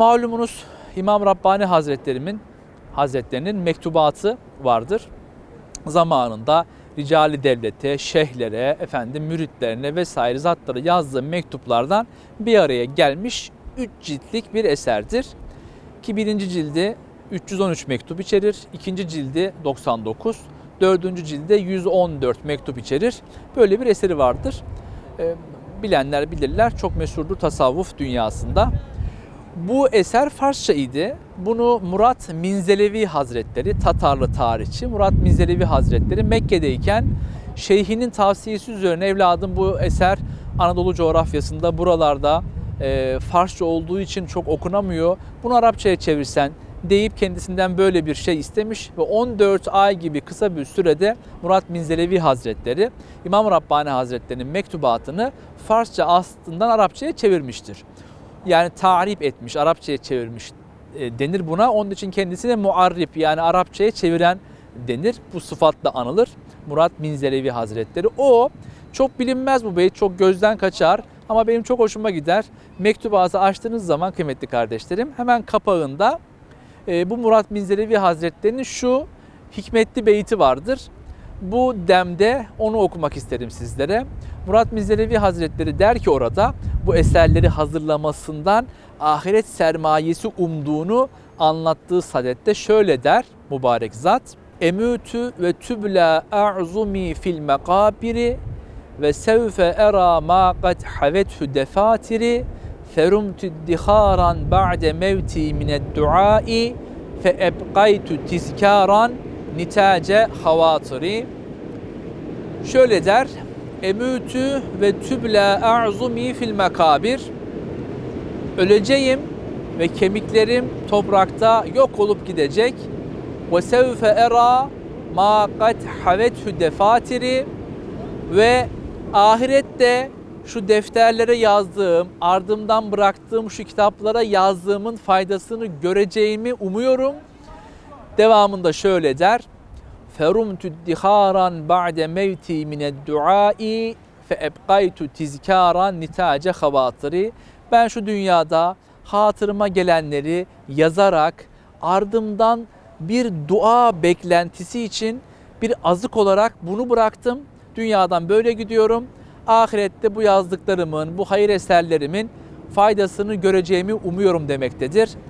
Malumunuz İmam Rabbani Hazretlerimin Hazretlerinin mektubatı vardır. Zamanında ricali devlete, şeyhlere, efendim müritlerine vesaire zatlara yazdığı mektuplardan bir araya gelmiş 3 ciltlik bir eserdir. Ki birinci cildi 313 mektup içerir, ikinci cildi 99, dördüncü cilde 114 mektup içerir. Böyle bir eseri vardır. Bilenler bilirler çok meşhurdur tasavvuf dünyasında. Bu eser Farsça idi. Bunu Murat Minzelevi Hazretleri, Tatarlı tarihçi Murat Minzelevi Hazretleri Mekke'deyken şeyhinin tavsiyesi üzerine evladım bu eser Anadolu coğrafyasında buralarda e, Farsça olduğu için çok okunamıyor. Bunu Arapçaya çevirsen deyip kendisinden böyle bir şey istemiş ve 14 ay gibi kısa bir sürede Murat Minzelevi Hazretleri İmam Rabbani Hazretleri'nin mektubatını Farsça aslından Arapçaya çevirmiştir yani tarif etmiş, Arapçaya çevirmiş e, denir buna. Onun için kendisine muarrip yani Arapçaya çeviren denir. Bu sıfatla anılır. Murat Minzelevi Hazretleri. O çok bilinmez bu beyt, çok gözden kaçar ama benim çok hoşuma gider. Mektubatı açtığınız zaman kıymetli kardeşlerim hemen kapağında e, bu Murat Minzelevi Hazretleri'nin şu hikmetli beyti vardır. Bu demde onu okumak isterim sizlere. Murat Mizelevi Hazretleri der ki orada bu eserleri hazırlamasından ahiret sermayesi umduğunu anlattığı sadette şöyle der mübarek zat. Emütü ve tübla a'zumi fil mekabiri ve sevfe era ma kad havethu defatiri ferumtu diharan ba'de mevti mined duai fe ebqaytu tizkaran nitace havatiri. Şöyle der emütü ve tübla a'zumi fil mekabir öleceğim ve kemiklerim toprakta yok olup gidecek. Ve sevfe era ma kad havethu defatiri. Ve ahirette şu defterlere yazdığım, ardımdan bıraktığım şu kitaplara yazdığımın faydasını göreceğimi umuyorum. Devamında şöyle der. Ferumtu diharan ba'de mevti mined duai fe ebqaytu tizkaran nitace havatiri. Ben şu dünyada hatırıma gelenleri yazarak ardımdan bir dua beklentisi için bir azık olarak bunu bıraktım. Dünyadan böyle gidiyorum. Ahirette bu yazdıklarımın, bu hayır eserlerimin faydasını göreceğimi umuyorum demektedir.